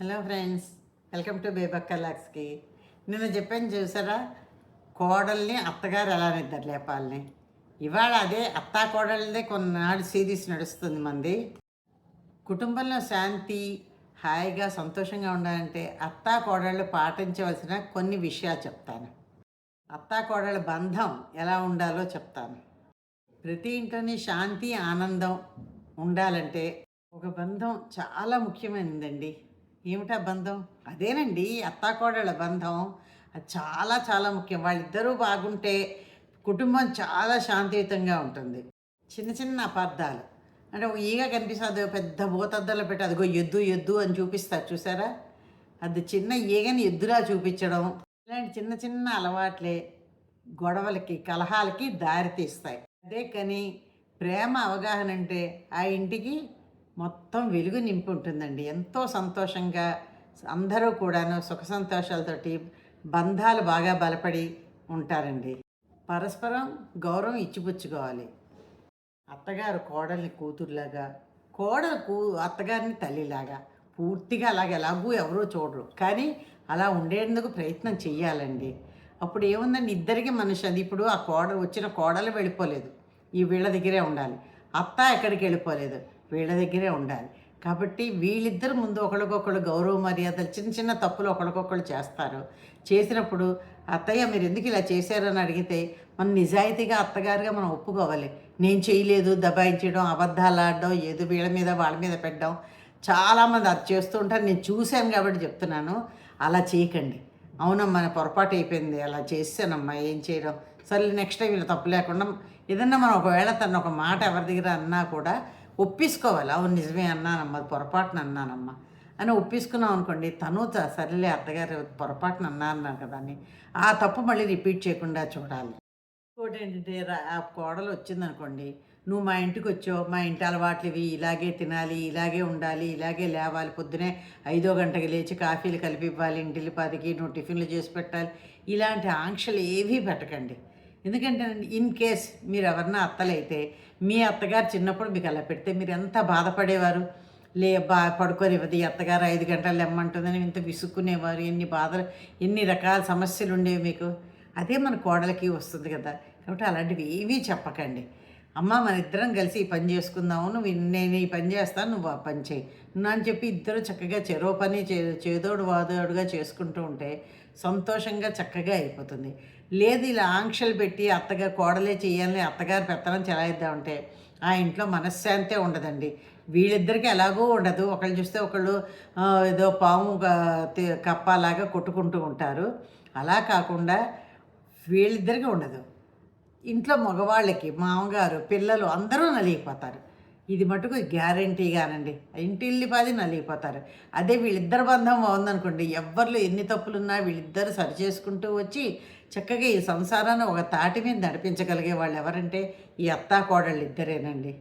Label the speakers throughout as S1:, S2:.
S1: Hello friends welcome to బేబక్క లాక్స్కి నిన్న చెప్పాను చూసారా? కోడల్ని అత్తగారు ఎలా నిద్ర లేపాలని ఇవాళ అదే అత్తా కోడలదే కొన్నాడు సిరీస్ నడుస్తుంది మంది. కుటుంబంలో శాంతి హాయిగా సంతోషంగా ఉండాలంటే అత్తా కోడళ్ళు పాటించవలసిన కొన్ని విషయాలు చెప్తాను. అత్తా కోడళ్ళ బంధం ఎలా ఉండాలో చెప్తాను. ప్రతి ఇంట్లోని శాంతి ఆనందం ఉండాలంటే ఒక బంధం చాలా ముఖ్యమైనదండి. ఏమిటా బంధం? అదేనండి అత్తాకోడళ్ళ బంధం. అది చాలా చాలా ముఖ్యం. వాళ్ళిద్దరూ బాగుంటే కుటుంబం చాలా శాంతియుతంగా ఉంటుంది. చిన్న చిన్న అపార్థాలు. అంటే ఒక ఈగ కనిపిస్తుంది పెద్ద భూతద్దలో పెట్టి అదిగో ఎద్దు ఎద్దు అని చూపిస్తారు చూసారా? అది చిన్న ఈగని ఎద్దులా చూపించడం. ఇలాంటి చిన్న చిన్న అలవాట్లే గొడవలకి కలహాలకి దారితీస్తాయి. అదే కానీ ప్రేమ అవగాహన అంటే ఆ ఇంటికి మొత్తం వెలుగు నింపి ఉంటుందండి. ఎంతో సంతోషంగా అందరూ కూడాను సుఖ సంతోషాలతోటి బంధాలు బాగా బలపడి ఉంటారండి. పరస్పరం గౌరవం ఇచ్చిపుచ్చుకోవాలి. అత్తగారు కోడల్ని కూతురులాగా కోడలు కూ అత్తగారిని తల్లిలాగా పూర్తిగా అలాగే ఎలాగూ ఎవరూ చూడరు. కానీ అలా ఉండేందుకు ప్రయత్నం చెయ్యాలండి. అప్పుడు ఏముందండి? ఇద్దరికి మనిషి అది ఇప్పుడు ఆ కోడలు వచ్చిన కోడలు వెళ్ళిపోలేదు. ఈ వీళ్ళ దగ్గరే ఉండాలి. అత్త ఎక్కడికి వెళ్ళిపోలేదు. వీళ్ళ దగ్గరే ఉండాలి. కాబట్టి వీళ్ళిద్దరు ముందు ఒకరికొకరు గౌరవ మర్యాదలు చిన్న చిన్న తప్పులు ఒకరికొకరు చేస్తారు. చేసినప్పుడు అత్తయ్య మీరు ఎందుకు ఇలా చేశారని అడిగితే మనం నిజాయితీగా అత్తగారుగా మనం ఒప్పుకోవాలి. నేను చేయలేదు దబాయించడం అబద్ధాలు ఆడడం ఏదో వీళ్ళ మీద వాళ్ళ మీద పెట్టడం. చాలామంది అది చేస్తూ ఉంటారు. నేను చూశాను కాబట్టి చెప్తున్నాను. అలా చేయకండి. అవునమ్మా పొరపాటు అయిపోయింది. అలా చేశానమ్మా ఏం చేయడం? సరే నెక్స్ట్ టైం ఇలా తప్పు లేకుండా ఏదన్నా మనం ఒకవేళ తను ఒక మాట ఎవరి దగ్గర అన్నా కూడా ఒప్పించుకోవాలి అవును నిజమే అన్నానమ్మా అది పొరపాటున అన్నానమ్మా. అని ఒప్పించుకున్నాం అనుకోండి తను త- సరేలే అత్తగారు పొరపాటున అన్నా అన్నాను కదా అని ఆ తప్పు మళ్ళీ రిపీట్ చేయకుండా చూడాలి. ఇంకోటి ఏంటంటే ఆ కోడలు వచ్చిందనుకోండి నువ్వు మా ఇంటికి వచ్చావు మా ఇంటి అలవాట్లు ఇవి ఇలాగే తినాలి ఇలాగే ఉండాలి ఇలాగే లేవాలి పొద్దునే ఐదో గంటకి లేచి కాఫీలు కలిపి ఇవ్వాలి ఇంటిల్లి పదికి నువ్వు టిఫిన్లు చేసి పెట్టాలి. ఇలాంటి ఆంక్షలు ఏవీ పెట్టకండి. ఎందుకంటే ఇన్ కేస్ మీరు ఎవరన్నా అత్తలైతే మీ అత్తగారు చిన్నప్పుడు మీకు అలా పెడితే మీరు ఎంత బాధపడేవారు? లే బా పడుకోనివ్వదు అత్తగారు ఐదు గంటలు ఇమ్మంటుందని ఇంత విసుక్కునేవారు ఎన్ని బాధలు ఎన్ని రకాల సమస్యలు ఉండేవి మీకు? అదే మన కోడలకి వస్తుంది కదా. కాబట్టి అలాంటివి ఏవీ చెప్పకండి. అమ్మ మన ఇద్దరం కలిసి ఈ పని చేసుకుందాము నువ్వు నేను ఈ పని చేస్తాను నువ్వు ఆ పని చేయి. నువ్వు అని చెప్పి ఇద్దరు చక్కగా చెరో పని చే చేదోడు వాదోడుగా చేసుకుంటూ ఉంటే సంతోషంగా చక్కగా అయిపోతుంది. లేదు ఇలా ఆంక్షలు పెట్టి అత్తగా కోడలే చేయాలని అత్తగారు పెత్తనం చెలాయిద్దామంటే ఆ ఇంట్లో మనశ్శాంతే ఉండదండి. వీళ్ళిద్దరికీ ఎలాగో ఉండదు. ఒకళ్ళు చూస్తే ఒకళ్ళు ఏదో పాము కప్పలాగా కొట్టుకుంటూ ఉంటారు. అలా కాకుండా వీళ్ళిద్దరికీ ఉండదు. ఇంట్లో మగవాళ్ళకి మామగారు పిల్లలు అందరూ నలిగిపోతారు. ఇది మటుకు గ్యారంటీగానండి. ఇంటిల్లి పది నలిగిపోతారు. అదే వీళ్ళిద్దరు బంధం బాగుందనుకోండి. ఎవరిలో ఎన్ని తప్పులున్నా వీళ్ళిద్దరు సరి చేసుకుంటూ వచ్చి చక్కగా ఈ సంసారాన్ని ఒక తాటి మీద నడిపించగలిగే వాళ్ళు ఎవరంటే ఈ అత్తా కోడళ్ళు ఇద్దరేనండి.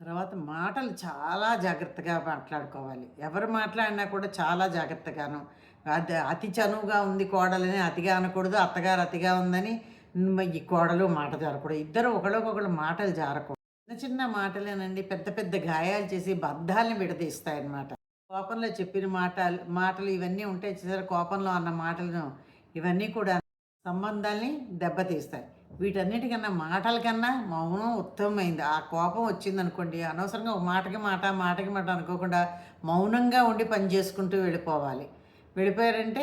S1: తర్వాత మాటలు చాలా జాగ్రత్తగా మాట్లాడుకోవాలి. ఎవరు మాట్లాడినా కూడా చాలా జాగ్రత్తగాను. అది అతి చనువుగా ఉంది కోడలని అతిగా అనకూడదు అత్తగారు అతిగా ఉందని ఈ కోడలు మాట జారకూడదు. ఇద్దరు ఒకళ్ళకొకళ్ళు మాటలు జారకూడదు. చిన్న చిన్న మాటలేనండి పెద్ద పెద్ద గాయాలు చేసి బద్ధాలను విడదీస్తాయన్నమాట. కోపంలో చెప్పిన మాటలు మాటలు ఇవన్నీ ఉంటాయి చేసారు కోపంలో అన్న మాటలను ఇవన్నీ కూడా సంబంధాల్ని దెబ్బతీస్తాయి. వీటన్నిటికన్నా మాటల కన్నా మౌనం ఉత్తమమైంది. ఆ కోపం వచ్చిందనుకోండి అనవసరంగా ఒక మాటకి మాట మాటకి మాట అనుకోకుండా మౌనంగా ఉండి పని చేసుకుంటూ వెళ్ళిపోవాలి. వెళ్ళిపోయారంటే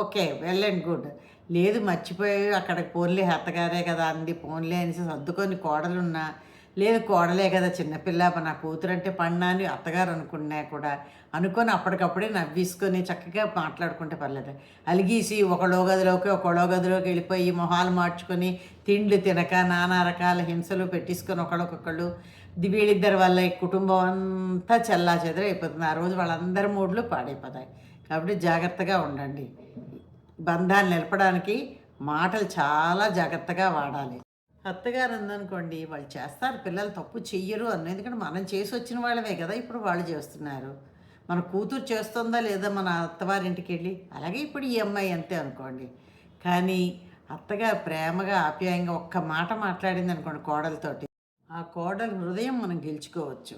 S1: ఓకే వెల్ అండ్ గుడ్. లేదు మర్చిపోయి అక్కడ పోన్లే హెత్తగారే కదా అంది. పోన్లే అనేసి సర్దుకొని కోడలున్నా లేదు కోడలే కదా చిన్నపిల్ల నా కూతురు అంటే పడినా అని అత్తగారు అనుకున్నా కూడా అనుకొని అప్పటికప్పుడే నవ్వేసుకొని చక్కగా మాట్లాడుకుంటే పర్లేదు. అలిగీసి ఒకళ్ళో గదిలోకి ఒకళ్ళో గదిలోకి వెళ్ళిపోయి మొహాలు మార్చుకొని తిండ్లు తినక నానా రకాల హింసలు పెట్టించుకొని ఒకళ్ళొకొకళ్ళు. వీళ్ళిద్దరి వల్ల ఈ కుటుంబం అంతా చల్లా చెదరైపోతుంది ఆ రోజు వాళ్ళందరి మూడ్లు పాడైపోతాయి. కాబట్టి జాగ్రత్తగా ఉండండి. బంధాన్ని నిలపడానికి మాటలు చాలా జాగ్రత్తగా వాడాలి. అత్తగారు ఉందనుకోండి వాళ్ళు చేస్తారు పిల్లలు తప్పు చెయ్యరు అన్న ఎందుకంటే మనం చేసి వచ్చిన వాళ్ళమే కదా ఇప్పుడు వాళ్ళు చేస్తున్నారు. మన కూతురు చేస్తుందా లేదా మన అత్తవారింటికి వెళ్ళి అలాగే ఇప్పుడు ఈ అమ్మాయి అంతే అనుకోండి. కానీ అత్తగా ప్రేమగా ఆప్యాయంగా ఒక్క మాట మాట్లాడింది అనుకోండి కోడలతోటి ఆ కోడలు హృదయం మనం గెలుచుకోవచ్చు.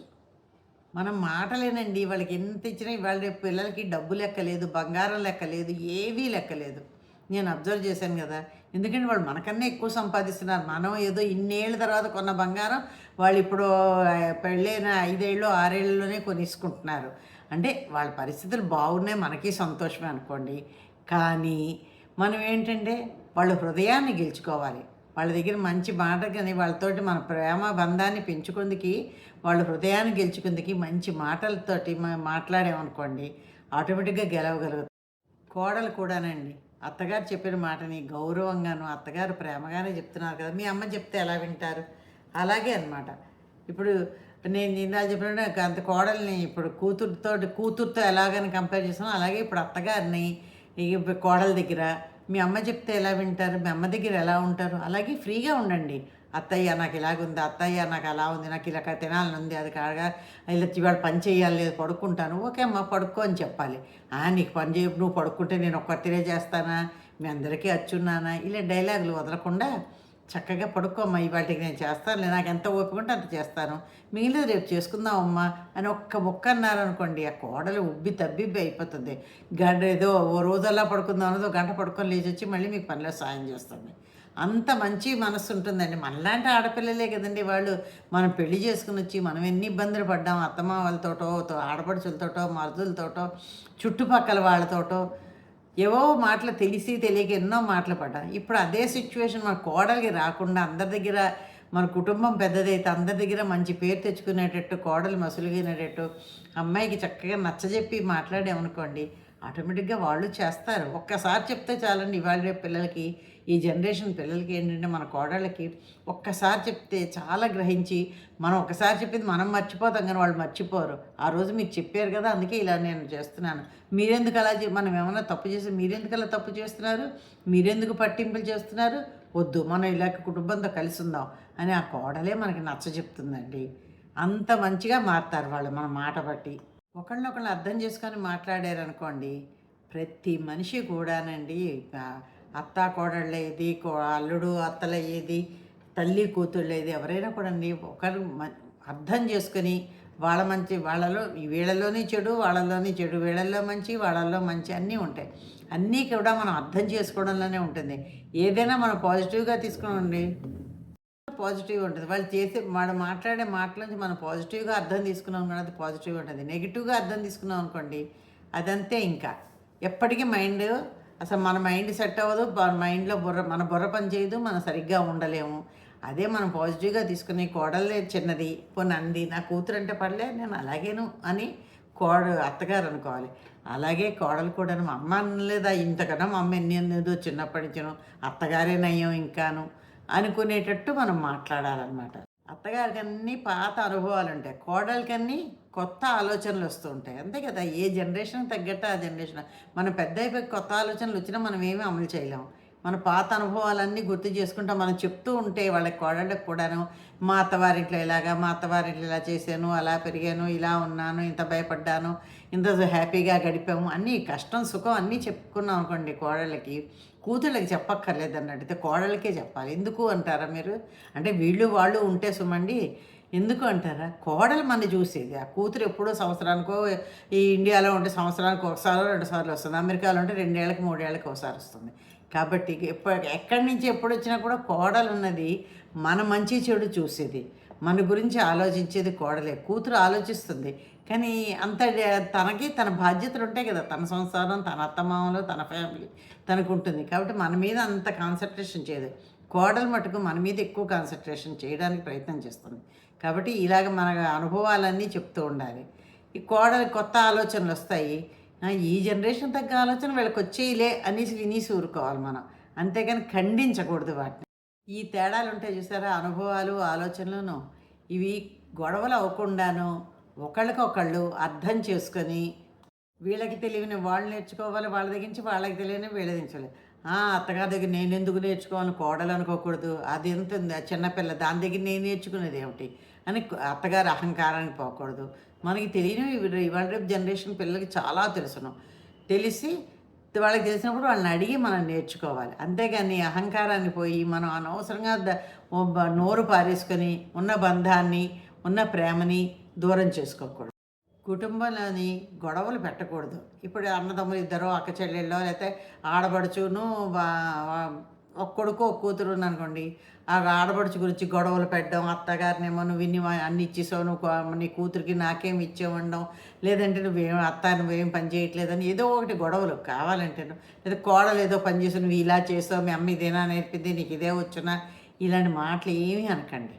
S1: మనం మాటలేనండి వాళ్ళకి ఎంత ఇచ్చినా ఇవాళ రేపు పిల్లలకి డబ్బు లెక్క లేదు బంగారం లెక్క లేదు ఏవీ లెక్క లేదు నేను అబ్జర్వ్ చేశాను కదా. ఎందుకంటే వాళ్ళు మనకన్నా ఎక్కువ సంపాదిస్తున్నారు. మనం ఏదో ఇన్నేళ్ళ తర్వాత కొన్న బంగారం వాళ్ళు ఇప్పుడు పెళ్ళైన ఐదేళ్ళు ఆరేళ్ళలోనే కొనిసుకుంటున్నారు. అంటే వాళ్ళ పరిస్థితులు బాగున్నాయి మనకి సంతోషమే అనుకోండి. కానీ మనం ఏంటంటే వాళ్ళ హృదయాన్ని గెలుచుకోవాలి. వాళ్ళ దగ్గర మంచి మాట కానీ వాళ్ళతోటి మన ప్రేమ బంధాన్ని పెంచుకుందికి వాళ్ళ హృదయాన్ని గెలుచుకుందికి మంచి మాటలతోటి మనం మాట్లాడామనుకోండి ఆటోమేటిక్గా గెలవగలుగుతాం. కోడలు కూడానండి. అత్తగారు చెప్పిన మాటని గౌరవంగాను అత్తగారు ప్రేమగానే చెప్తున్నారు కదా మీ అమ్మ చెప్తే ఎలా వింటారు? అలాగే అనమాట ఇప్పుడు నేను ఇందాక చెప్పిన అంత కోడల్ని ఇప్పుడు కూతురుతో కూతురుతో ఎలాగని కంపేర్ చేసామో అలాగే ఇప్పుడు అత్తగారిని కోడల దగ్గర మీ అమ్మ చెప్తే ఎలా వింటారు? మీ అమ్మ దగ్గర ఎలా ఉంటారు? అలాగే ఫ్రీగా ఉండండి. అత్తయ్య నాకు ఇలాగుంది అత్తయ్య నాకు అలా ఉంది నాకు ఇలా తినాలని ఉంది అది కాగా ఇలా ఇవాళ పని చేయాలి లేదు పడుకుంటాను. ఓకే అమ్మ పడుకో అని చెప్పాలి. "ఆ, నీకు పని చేయ నువ్వు పడుకుంటే నేను ఒక్కతిరే చేస్తానా? మీ అందరికీ అచ్చున్నానా? ఇలా డైలాగులు వదలకుండా చక్కగా పడుకోమ్మా ఇవాటికి నేను చేస్తాను నాకు ఎంత ఓపిక ఉంటే అంత చేస్తాను. మిగిలిన రేపు చేసుకుందాం అమ్మా అని ఒక్క ముక్క అన్నారనుకోండి ఆ కోడలు ఉబ్బి తబ్బిబ్బి అయిపోతుంది. గంట ఏదో ఓ రోజల్లా పడుకుందాం అన్నది ఒక గంట పడుకొని లేచి వచ్చి మళ్ళీ మీకు పనిలో సాయం చేస్తుంది. అంత మంచి మనసు ఉంటుందండి. మనలాంటి ఆడపిల్లలే కదండి వాళ్ళు. మనం పెళ్ళి చేసుకుని వచ్చి మనం ఎన్ని ఇబ్బందులు పడ్డాం అత్తమ్మ వాళ్ళతోటో తో- ఆడపడుచులతోటో మరుదులతోటో చుట్టుపక్కల వాళ్ళతోటో ఏవో మాటలు తెలిసి తెలియక ఎన్నో మాటలు పడ్డాం. ఇప్పుడు అదే సిచ్యువేషన్ మన కోడలికి రాకుండా అందరి దగ్గర మన కుటుంబం పెద్దదైతే అందరి దగ్గర మంచి పేరు తెచ్చుకునేటట్టు కోడలు మసులుగినేటట్టు అమ్మాయికి చక్కగా నచ్చజెప్పి మాట్లాడామనుకోండి ఆటోమేటిక్గా వాళ్ళు చేస్తారు. ఒక్కసారి చెప్తే చాలండి ఇవాళ రేపు పిల్లలకి ఈ జనరేషన్ పిల్లలకి ఏంటంటే మన కోడళ్ళకి ఒక్కసారి చెప్తే చాలా గ్రహించి మనం ఒకసారి చెప్పింది మనం మర్చిపోతాం కానీ వాళ్ళు మర్చిపోరు. ఆ రోజు మీరు చెప్పారు కదా అందుకే ఇలా నేను చేస్తున్నాను. మీరెందుకు అలా మనం ఏమైనా తప్పు చేసి మీరెందుకు అలా తప్పు చేస్తున్నారు? మీరెందుకు పట్టింపులు చేస్తున్నారు? వద్దు మనం ఇలా కుటుంబంతో కలిసి ఉందాం అని ఆ కోడలే మనకి నచ్చ చెప్తుందండి. అంత మంచిగా మారుతారు వాళ్ళు మన మాట బట్టి. ఒకళ్ళనొకళ్ళు అర్థం చేసుకొని మాట్లాడారనుకోండి ప్రతి మనిషి కూడానండి అత్త కోడళ్ళేది కో అల్లుడు అత్తలయ్యేది తల్లి కూతుళ్ళేది ఎవరైనా కూడా ఒకరు మ- అర్థం చేసుకొని వాళ్ళ మంచి వాళ్ళలో ఈ వీళ్ళలోని చెడు వాళ్ళలోని చెడు వీళ్ళల్లో మంచి వాళ్ళల్లో మంచి అన్నీ ఉంటాయి. అన్నీ కూడా మనం అర్థం చేసుకోవడంలోనే ఉంటుంది. ఏదైనా మనం పాజిటివ్గా తీసుకోండి పాజిటివ్ ఉంటుంది. వాళ్ళు చేసే మనం మాట్లాడే మాటల నుంచి మనం పాజిటివ్గా అర్థం తీసుకున్నాం కానీ అది పాజిటివ్గా ఉంటుంది. నెగిటివ్గా అర్థం తీసుకున్నాం అనుకోండి అదంతే ఇంకా. ఎప్పటికీ మైండ్ అసలు మన మైండ్ సెట్ అవ్వదు మన మైండ్లో బుర్ర మన బుర్ర పని చేయదు మనం సరిగ్గా ఉండలేము. అదే మనం పాజిటివ్గా తీసుకుని కోడలే చిన్నది పోనీ అంది నా కూతురు అంటే పడలే నేను అలాగేను అని కోడ అత్తగారు అనుకోవాలి. అలాగే కోడలు కూడా మా అమ్మ అనలేదా? ఇంతకన్నా మా అమ్మ ఎన్ని అనేదో చిన్నప్పటి నుంచిను అత్తగారే నయ్యం ఇంకాను అనుకునేటట్టు మనం మాట్లాడాలన్నమాట. అత్తగారికి అన్ని పాత అనుభవాలు ఉంటాయి కోడలికన్నీ కొత్త ఆలోచనలు వస్తూ ఉంటాయి అంతే కదా? ఏ జనరేషన్ తగ్గట్టు ఆ జనరేషన్. మనం పెద్ద అయిపోయి కొత్త ఆలోచనలు వచ్చినా మనం ఏమీ అమలు చేయలేము మన పాత అనుభవాలన్నీ గుర్తు చేసుకుంటా మనం చెప్తూ ఉంటే వాళ్ళకి కోడళ్ళకి కూడాను మా అత్తవారింట్లో ఇలాగా మా అత్తవారింట్లో ఇలా చేశాను అలా పెరిగాను ఇలా ఉన్నాను ఇంత భయపడ్డాను ఇంత హ్యాపీగా గడిపాము. అన్నీ కష్టం సుఖం అన్నీ చెప్పుకున్నాం అనుకోండి కోడళ్ళకి. కూతుళ్ళకి చెప్పక్కర్లేదు అన్నట్టయితే కోడళ్ళకే చెప్పాలి. ఎందుకు అంటారా మీరు? అంటే వీళ్ళు వాళ్ళు ఉంటే సుమండి ఎందుకు అంటారా? కోడలు మన చూసేది. ఆ కూతురు ఎప్పుడో సంవత్సరానికో ఈ ఇండియాలో ఉంటే సంవత్సరానికి ఒకసారి రెండు సార్లు వస్తుంది. అమెరికాలో ఉంటే రెండేళ్ళకి మూడేళ్ళకి ఒకసారి వస్తుంది. కాబట్టి ఎప్పటి ఎక్కడి నుంచి ఎప్పుడు వచ్చినా కూడా కోడలు ఉన్నది మన మంచి చెడు చూసేది. మన గురించి ఆలోచించేది కోడలే. కూతురు ఆలోచిస్తుంది. కానీ అంత తనకి తన బాధ్యతలు ఉంటాయి కదా. తన సంసారం తన అత్తమామలు తన ఫ్యామిలీ తనకు ఉంటుంది కాబట్టి మన మీద అంత కాన్సన్ట్రేషన్ చేయదు. కోడలు మటుకు మన మీద ఎక్కువ కాన్సన్ట్రేషన్ చేయడానికి ప్రయత్నం చేస్తుంది. కాబట్టి ఇలాగ మన అనుభవాలన్నీ చెప్తూ ఉండాలి. ఈ కోడలు కొత్త ఆలోచనలు వస్తాయి. ఈ జనరేషన్ తగ్గ ఆలోచన వీళ్ళకి వచ్చేయిలే అనేసి వినేసి ఊరుకోవాలి మనం. అంతేగాని ఖండించకూడదు వాటిని. ఈ తేడాలు ఉంటాయి చూసారా? అనుభవాలు ఆలోచనలను ఇవి గొడవలు అవ్వకుండాను ఒకళ్ళకొకళ్ళు అర్థం చేసుకొని వీళ్ళకి తెలియని వాళ్ళు నేర్చుకోవాలి వాళ్ళ దగ్గర నుంచి వాళ్ళకి తెలియని వీళ్ళ దించాలి అత్తగారి దగ్గర నేను ఎందుకు నేర్చుకోవాలి కోడలు అనుకోకూడదు అది ఎంత ఉంది? ఆ చిన్నపిల్ల దాని దగ్గర నేను నేర్చుకునేది ఏమిటి? అని అత్తగారు అహంకారానికి పోకూడదు. మనకి తెలియనివి ఇవాళ రేపు జనరేషన్ పిల్లలకి చాలా తెలుసును. తెలిసి వాళ్ళకి తెలిసినప్పుడు వాళ్ళని అడిగి మనం నేర్చుకోవాలి. అంతేగాని అహంకారాన్ని పోయి మనం అనవసరంగా నోరు పారేసుకొని ఉన్న బంధాన్ని ఉన్న ప్రేమని దూరం చేసుకోకూడదు. కుటుంబంలోని గొడవలు పెట్టకూడదు. ఇప్పుడు అన్నదమ్ములు ఇద్దరు అక్క చెల్లెళ్ళో లేకపోతే ఆడబడుచును ఒక కొడుకు ఒక కూతురు అనుకోండి ఆ ఆడబడుచు గురించి గొడవలు పెట్టడం అత్తగారినేమో నువ్వు ఇన్ని అన్ని ఇచ్చేసావు నువ్వు నీ కూతురికి నాకేం ఇచ్చేవండం లేదంటే నువ్వేం అత్త నువ్వేం పని చేయట్లేదని ఏదో ఒకటి గొడవలు కావాలంటే లేదా కోడలు ఏదో పని చేసావు నువ్వు ఇలా చేసావు మీ అమ్మ ఇదేనా నేర్పింది నీకు ఇదే వచ్చునా ఇలాంటి మాటలు ఏమీ అనకండి.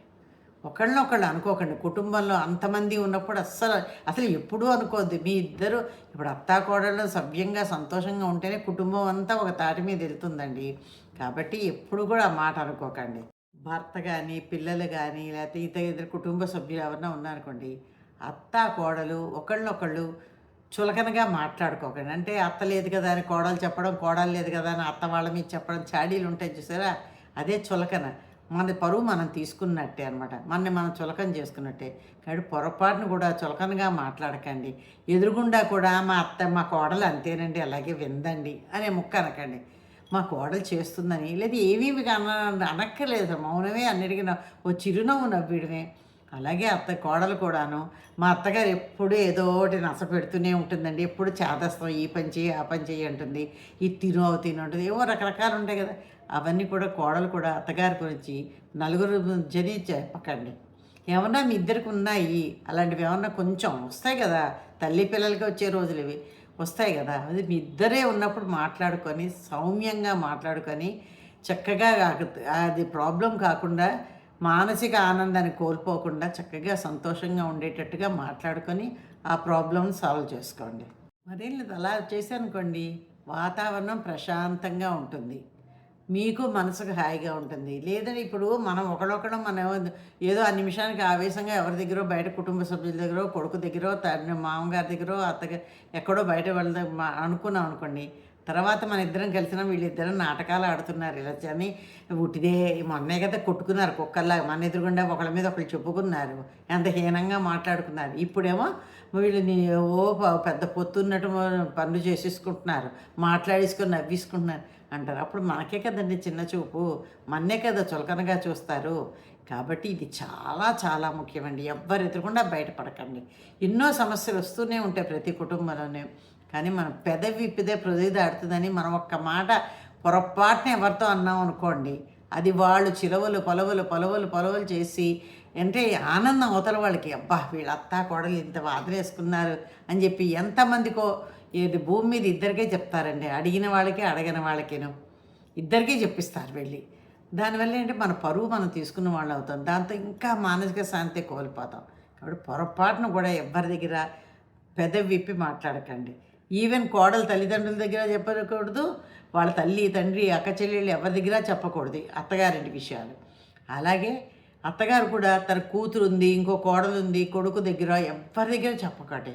S1: ఒకళ్ళనొకళ్ళు అనుకోకండి. కుటుంబంలో అంతమంది ఉన్నప్పుడు అస్సలు అసలు ఎప్పుడూ అనుకోవద్దు. మీ ఇద్దరు ఇప్పుడు అత్తాకోడళ్ళు సభ్యంగా సంతోషంగా ఉంటేనే కుటుంబం అంతా ఒక తాటి మీద వెళ్తుందండి. కాబట్టి ఎప్పుడు కూడా ఆ మాట అనుకోకండి. భర్త కానీ పిల్లలు కానీ లేకపోతే ఇతర ఇతర కుటుంబ సభ్యులు ఎవరైనా ఉన్నారనుకోండి అత్త కోడలు ఒకళ్ళనొకళ్ళు చులకనగా మాట్లాడుకోకండి. అంటే అత్త లేదు కదా అని కోడలు చెప్పడం కోడలు లేదు కదా అని అత్త వాళ్ళ మీద చెప్పడం చాడీలు ఉంటాయి చూసారా? అదే చులకన. మన పరువు మనం తీసుకున్నట్టే అనమాట మనని మనం చులకన చేసుకున్నట్టే. కాబట్టి పొరపాటును కూడా చులకనగా మాట్లాడకండి. ఎదురుగుండా కూడా మా అత్త మా కోడలు అంతేనండి అలాగే విందండి అనే ముక్క అనకండి. మా కోడలు చేస్తుందని లేదా ఏమీ అన అనక్కర్లేదు. మౌనమే అన్నిటికీ ఓ చిరునవ్వు నవ్విడమే. అలాగే అత్త కోడలు కూడాను మా అత్తగారు ఎప్పుడు ఏదో ఒకటి నస పెడుతూనే ఉంటుందండి. ఎప్పుడు చేదస్తాం ఈ పని చేయి ఆ పని చేయి అంటుంది. ఇది తిను అవు తిను అంటుంది. ఏవో రకరకాలు ఉంటాయి కదా. అవన్నీ కూడా కోడలు కూడా అత్తగారి గురించి నలుగురు జరి చెప్పకండి ఏమన్నా మీ ఇద్దరికి ఉన్నాయి అలాంటివి ఏమన్నా కొంచెం వస్తాయి కదా తల్లి పిల్లలకి వచ్చే రోజులు ఇవి వస్తాయి కదా అది మీ ఇద్దరే ఉన్నప్పుడు మాట్లాడుకొని సౌమ్యంగా మాట్లాడుకొని చక్కగా అది ప్రాబ్లం కాకుండా మానసిక ఆనందాన్ని కోల్పోకుండా చక్కగా సంతోషంగా ఉండేటట్టుగా మాట్లాడుకొని ఆ ప్రాబ్లమ్ని సాల్వ్ చేసుకోండి. మరేం లేదు అలా చేశానుకోండి వాతావరణం ప్రశాంతంగా ఉంటుంది. మీకు మనసుకు హాయిగా ఉంటుంది. లేదంటే ఇప్పుడు మనం ఒకడొకడం మనం ఏదో ఆ నిమిషానికి ఆవేశంగా ఎవరి దగ్గర బయట కుటుంబ సభ్యుల దగ్గర కొడుకు దగ్గర తండ్రి మామగారి దగ్గర అత్తగారు ఎక్కడో బయట వెళ్ళ అనుకున్నాం అనుకోండి తర్వాత మన ఇద్దరం కలిసిన వీళ్ళిద్దరం నాటకాలు ఆడుతున్నారు ఇలా అని ఉట్టిదే మొన్నే కదా కొట్టుకున్నారు కుక్కల్లా మన ఎదురుగుండా ఒకళ్ళ మీద ఒకళ్ళు చెప్పుకున్నారు ఎంత హీనంగా మాట్లాడుకున్నారు. ఇప్పుడేమో వీళ్ళని ఓ పెద్ద పొత్తున్నట్టు పనులు చేసేసుకుంటున్నారు మాట్లాడేసుకొని నవ్వేసుకుంటున్నారు. అంటారు. అప్పుడు మనకే కదండి చిన్న చూపు. మన్నే కదా చులకనగా చూస్తారు. కాబట్టి ఇది చాలా చాలా ముఖ్యమండి. ఎవ్వరు ఎదురకుండా బయటపడకండి. ఎన్నో సమస్యలు వస్తూనే ఉంటాయి ప్రతి కుటుంబంలోనే. కానీ మనం పెదవి విప్పిదే ప్రొదిగి దాడుతుందని మనం ఒక్క మాట పొరపాటున ఎవరితో అన్నాం అనుకోండి అది వాళ్ళు చిలవలు పొలవలు పొలవలు పొలవలు చేసి అంటే ఆనందం అవతల వాళ్ళకి అబ్బా వీళ్ళత్తా కోడలు ఇంత వాదలేసుకున్నారు అని చెప్పి ఎంతమందికో ఏది భూమి మీద ఇద్దరికే చెప్తారండి. అడిగిన వాళ్ళకి అడగిన వాళ్ళకేను. ఇద్దరికీ చెప్పిస్తారు వెళ్ళి. దానివల్ల ఏంటి? మన పరువు మనం తీసుకున్న వాళ్ళు అవుతాం. దాంతో ఇంకా మానసిక శాంతి కోల్పోతాం. కాబట్టి పొరపాటును కూడా ఎవరి దగ్గర పెదవి విప్పి మాట్లాడకండి. ఈవెన్ కోడలు తల్లిదండ్రుల దగ్గర చెప్పకూడదు వాళ్ళ తల్లి తండ్రి అక్క చెల్లెళ్ళు ఎవరి దగ్గర చెప్పకూడదు అత్తగారింటి విషయాలు. అలాగే అత్తగారు కూడా తన కూతురు ఉంది ఇంకో కోడలు ఉంది కొడుకు దగ్గర ఎవరి దగ్గర చెప్పకండి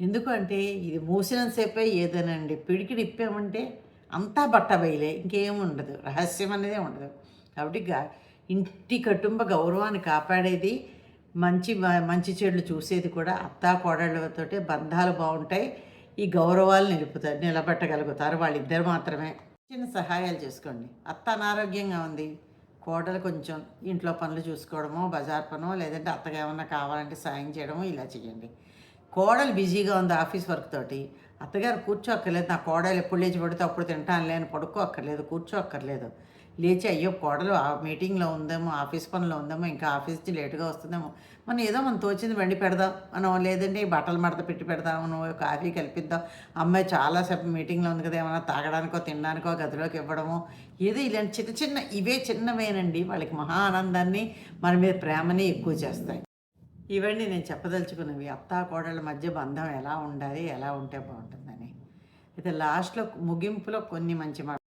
S1: ఎందుకంటే ఇది మూసినంతసేపే ఏదోనండి. పిడికిడి ఇప్పామంటే అంతా బట్ట బయలే ఇంకేం ఉండదు. రహస్యం అనేదే ఉండదు. కాబట్టి గా- ఇంటి కుటుంబ గౌరవాన్ని కాపాడేది మంచి మంచి చెడులు చూసేది కూడా అత్తా కోడళ్ళతోటే బంధాలు బాగుంటాయి ఈ గౌరవాలు నిలుపుతారు నిలబెట్టగలుగుతారు వాళ్ళిద్దరు మాత్రమే. చిన్న సహాయాలు చేసుకోండి. అత్త అనారోగ్యంగా ఉంది. కోడలు కొంచెం ఇంట్లో పనులు చూసుకోవడమో బజార్ పనో లేదంటే అత్తగా ఏమన్నా కావాలంటే సాయం చేయడమో ఇలా చేయండి. కోడలు బిజీగా ఉంది ఆఫీస్ వర్క్ తోటి. అత్తగారు కూర్చోక్కర్లేదు నా కోడలు ఎప్పుడు లేచి పడితే అప్పుడు తింటాను లేని పడుకో అక్కర్లేదు కూర్చో అక్కర్లేదు లేచి అయ్యో కోడలు ఆ మీటింగ్లో ఉందేమో ఆఫీస్ పనిలో ఉందేమో ఇంకా ఆఫీస్ నుంచి లేటుగా వస్తుందేమో. మనం ఏదో మనం తోచింది వండి పెడదాం మనం లేదంటే బట్టలు మడత పెట్టి పెడదాం నువ్వు కాఫీ కలిపిద్దాం. అమ్మాయి చాలాసేపు మీటింగ్లో ఉంది కదా ఏమైనా తాగడానికో తినడానికో గదిలోకి ఇవ్వడము. ఏదో ఇలాంటి చిన్న చిన్న ఇవే చిన్నవేనండి. వాళ్ళకి మహా ఆనందాన్ని మన మీద ప్రేమని ఎక్కువ చేస్తాయి. ఇవన్నీ నేను చెప్పదలుచుకున్నవి. అత్తా కోడళ్ళ మధ్య బంధం ఎలా ఉండాలి ఎలా ఉంటే బాగుంటుందని. అయితే లాస్ట్లో ముగింపులో కొన్ని మంచి మాట.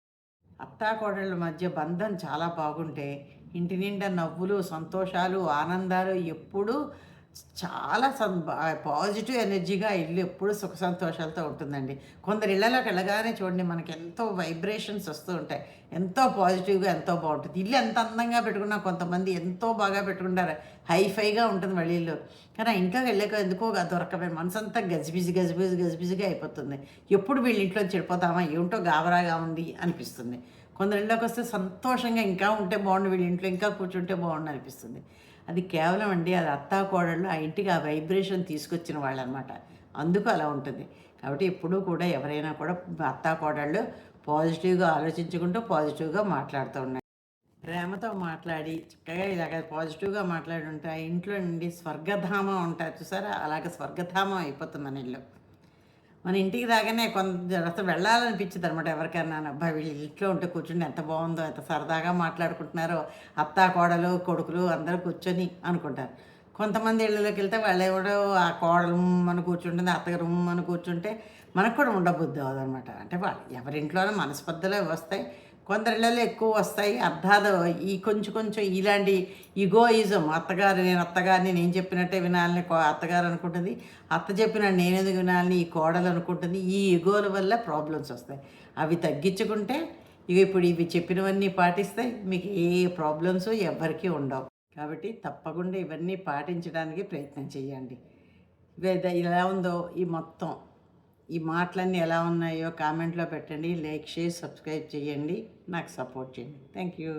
S1: అత్తా కోడళ్ళ మధ్య బంధం చాలా బాగుంటే ఇంటి నిండా నవ్వులు సంతోషాలు ఆనందాలు ఎప్పుడూ చాలా సం పాజిటివ్ ఎనర్జీగా ఇల్లు ఎప్పుడు సుఖ సంతోషాలతో ఉంటుందండి. కొందరు ఇళ్ళలోకి వెళ్ళగానే చూడండి మనకి ఎంతో వైబ్రేషన్స్ వస్తూ ఉంటాయి. ఎంతో పాజిటివ్గా ఎంతో బాగుంటుంది. ఇల్లు ఎంత అందంగా పెట్టుకున్నా కొంతమంది ఎంతో బాగా పెట్టుకుంటారు. హైఫైగా ఉంటుంది వాళ్ళ ఇల్లు. కానీ ఇంట్లోకి వెళ్ళాక ఎందుకో దొరకమే మనసంతా గజిబిజి గజిబిజి గజిబిజిగా అయిపోతుంది. ఎప్పుడు వీళ్ళ ఇంట్లో చెడిపోతామా ఏమిటో గాబరాగా ఉంది అనిపిస్తుంది. కొందరు ఇళ్ళకి వస్తే సంతోషంగా ఇంకా ఉంటే బాగుండు వీళ్ళ ఇంట్లో ఇంకా కూర్చుంటే బాగుండు అనిపిస్తుంది. అది కేవలం అండి అది అత్తా కోడళ్ళు ఆ ఇంటికి ఆ వైబ్రేషన్ తీసుకొచ్చిన వాళ్ళు అనమాట అందుకు అలా ఉంటుంది. కాబట్టి ఎప్పుడూ కూడా ఎవరైనా కూడా అత్తా కోడళ్ళు పాజిటివ్గా ఆలోచించుకుంటూ పాజిటివ్గా మాట్లాడుతూ ఉన్నారు ప్రేమతో మాట్లాడి చక్కగా ఇలాగ పాజిటివ్గా మాట్లాడి ఉంటే ఆ ఇంట్లో నుండి స్వర్గధామం ఉంటారు చూసారా? అలాగే స్వర్గధామం అయిపోతుంది మన ఇల్లు. మన ఇంటికి రాగానే కొంత అసలు వెళ్ళాలనిపించింది అనమాట ఎవరికైనా. అబ్బాయి వీళ్ళు ఇంట్లో ఉంటే కూర్చుని ఎంత బాగుందో ఎంత సరదాగా మాట్లాడుకుంటున్నారో అత్త కోడలు కొడుకులు అందరూ కూర్చొని అనుకుంటారు. కొంతమంది ఇళ్ళలోకి వెళ్తే వాళ్ళు ఎవడో ఆ కోడలు అని కూర్చుంటుంది అత్తగారు అని కూర్చుంటే మనకు కూడా ఉండబుద్ధి అనమాట అంటే వాళ్ళు ఎవరింట్లోనూ మనస్పర్ధలే వస్తాయి. కొందరి ఎక్కువ వస్తాయి. అర్థాలు ఈ కొంచెం కొంచెం ఇలాంటి ఇగోయిజం అత్తగారు నేను అత్తగారిని నేను చెప్పినట్టే వినాలని కో- అత్తగారు అనుకుంటుంది. అత్త చెప్పిన నేనేది వినాలని ఈ కోడలు అనుకుంటుంది. ఈ ఇగోల వల్ల ప్రాబ్లమ్స్ వస్తాయి. అవి తగ్గించుకుంటే ఇవి ఇప్పుడు ఇవి చెప్పినవన్నీ పాటిస్తే మీకు ఏ ప్రాబ్లమ్స్ ఎవ్వరికీ ఉండవు. కాబట్టి తప్పకుండా ఇవన్నీ పాటించడానికి ప్రయత్నం చేయండి. ఇలా ఎలా ఉందో ఈ మొత్తం. ఈ మాటలన్నీ ఎలా ఉన్నాయో కామెంట్లో పెట్టండి లైక్ షేర్ సబ్స్క్రైబ్ చేయండి. నాకు సపోర్ట్ చేయండి. Thank you.